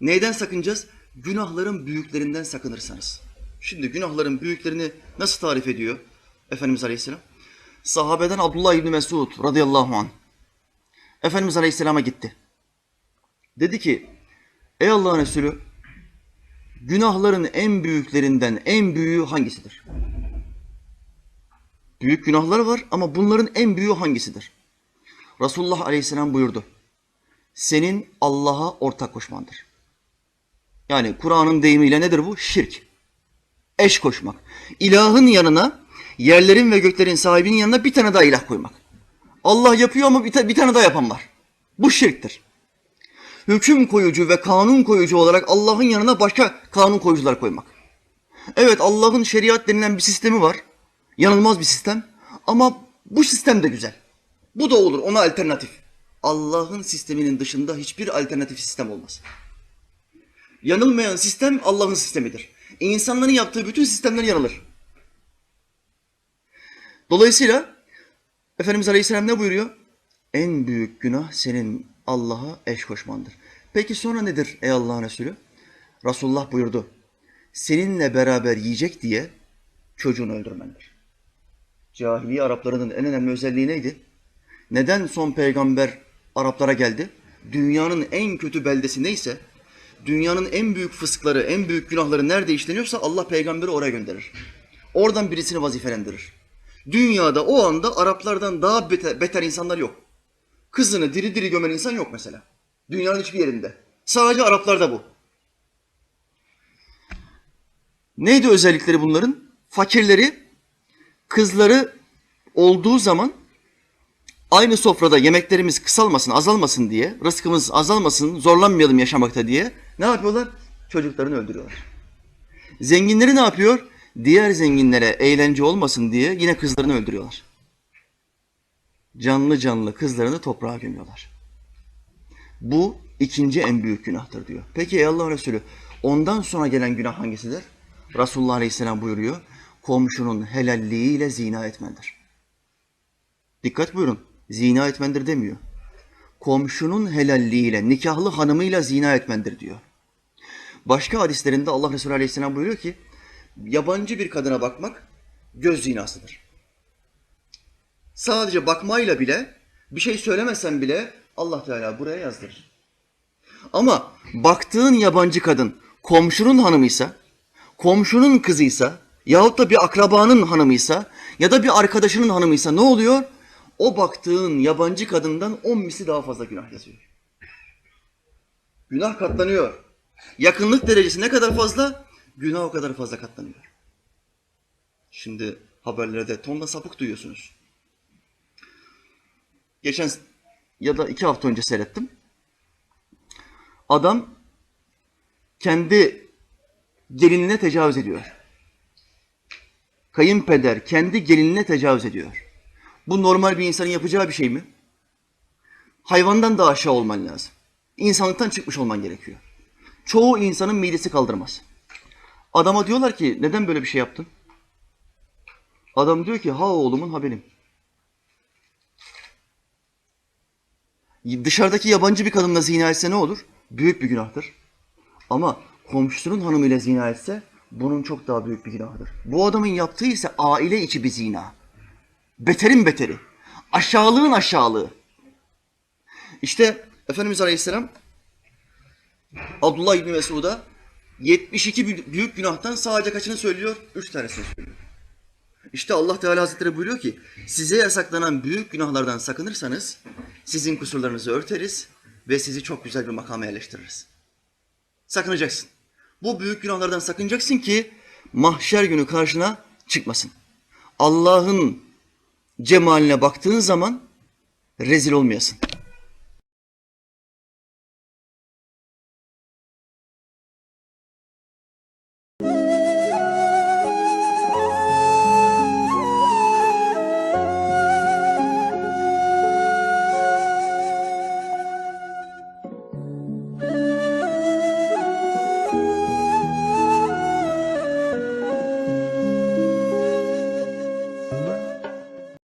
Neyden sakınacağız? Günahların büyüklerinden sakınırsanız. Şimdi günahların büyüklerini nasıl tarif ediyor Efendimiz Aleyhisselam? Sahabeden Abdullah İbni Mesud radıyallahu anh. Efendimiz Aleyhisselam'a gitti. Dedi ki, ey Allah'ın Resulü, günahların en büyüklerinden en büyüğü hangisidir? Büyük günahlar var ama bunların en büyüğü hangisidir? Resulullah Aleyhisselam buyurdu. Senin Allah'a ortak koşmandır. Yani Kur'an'ın deyimiyle nedir bu? Şirk. Eş koşmak. İlahın yanına, yerlerin ve göklerin sahibinin yanına bir tane daha ilah koymak. Allah yapıyor ama bir, ta- bir tane daha yapan var. Bu şirktir. Hüküm koyucu ve kanun koyucu olarak Allah'ın yanına başka kanun koyucular koymak. Evet Allah'ın şeriat denilen bir sistemi var. Yanılmaz bir sistem. Ama bu sistem de güzel. Bu da olur ona alternatif. Allah'ın sisteminin dışında hiçbir alternatif sistem olmaz. Yanılmayan sistem Allah'ın sistemidir. İnsanların yaptığı bütün sistemler yanılır. Dolayısıyla Efendimiz Aleyhisselam ne buyuruyor? En büyük günah senin Allah'a eş koşmandır. Peki sonra nedir ey Allah'ın Resulü? Resulullah buyurdu. Seninle beraber yiyecek diye çocuğunu öldürmendir. Cahiliye Araplarının en önemli özelliği neydi? Neden son peygamber Araplara geldi? Dünyanın en kötü beldesi neyse, dünyanın en büyük fıskları, en büyük günahları nerede işleniyorsa Allah peygamberi oraya gönderir. Oradan birisini vazifelendirir. Dünyada o anda Araplardan daha beter, beter insanlar yok. Kızını diri diri gömen insan yok mesela. Dünyanın hiçbir yerinde. Sadece Araplarda bu. Neydi özellikleri bunların? Fakirleri, kızları olduğu zaman aynı sofrada yemeklerimiz kısalmasın, azalmasın diye, rızkımız azalmasın, zorlanmayalım yaşamakta diye ne yapıyorlar? Çocuklarını öldürüyorlar. Zenginleri ne yapıyor? Diğer zenginlere eğlence olmasın diye yine kızlarını öldürüyorlar. Canlı canlı kızlarını toprağa gömüyorlar. Bu ikinci en büyük günahtır diyor. Peki ey Allah Resulü ondan sonra gelen günah hangisidir? Resulullah Aleyhisselam buyuruyor. Komşunun helalliğiyle zina etmendir. Dikkat buyurun. Zina etmendir demiyor. Komşunun helalliğiyle, nikahlı hanımıyla zina etmendir diyor. Başka hadislerinde Allah Resulü Aleyhisselam buyuruyor ki yabancı bir kadına bakmak göz zinasıdır. Sadece bakmayla bile bir şey söylemesen bile Allah Teala buraya yazdırır. Ama baktığın yabancı kadın komşunun hanımıysa, komşunun kızıysa yahut da bir akrabanın hanımıysa ya da bir arkadaşının hanımıysa ne oluyor? O baktığın yabancı kadından on misli daha fazla günah yazıyor. Günah katlanıyor. Yakınlık derecesi ne kadar fazla? Günah o kadar fazla katlanıyor. Şimdi haberlerde tonla sapık duyuyorsunuz. Geçen ya da iki hafta önce seyrettim. Adam kendi gelinine tecavüz ediyor. Kayınpeder kendi gelinine tecavüz ediyor. Bu normal bir insanın yapacağı bir şey mi? Hayvandan da aşağı olman lazım. İnsanlıktan çıkmış olman gerekiyor. Çoğu insanın midesi kaldırmaz. Adama diyorlar ki neden böyle bir şey yaptın? Adam diyor ki ha oğlumun ha benim. Dışarıdaki yabancı bir kadınla zina etse ne olur? Büyük bir günahtır. Ama komşusunun hanımıyla zina etse bunun çok daha büyük bir günahıdır. Bu adamın yaptığı ise aile içi bir zina. Beterin beteri. Aşağılığın aşağılığı. İşte Efendimiz Aleyhisselam Abdullah İbni Mesud'a 72 bü- büyük günahtan sadece kaçını söylüyor? Üç tanesini söylüyor. İşte Allah Teala Hazretleri buyuruyor ki size yasaklanan büyük günahlardan sakınırsanız sizin kusurlarınızı örteriz ve sizi çok güzel bir makama yerleştiririz. Sakınacaksın. Bu büyük günahlardan sakınacaksın ki mahşer günü karşına çıkmasın. Allah'ın cemaline baktığın zaman rezil olmayasın.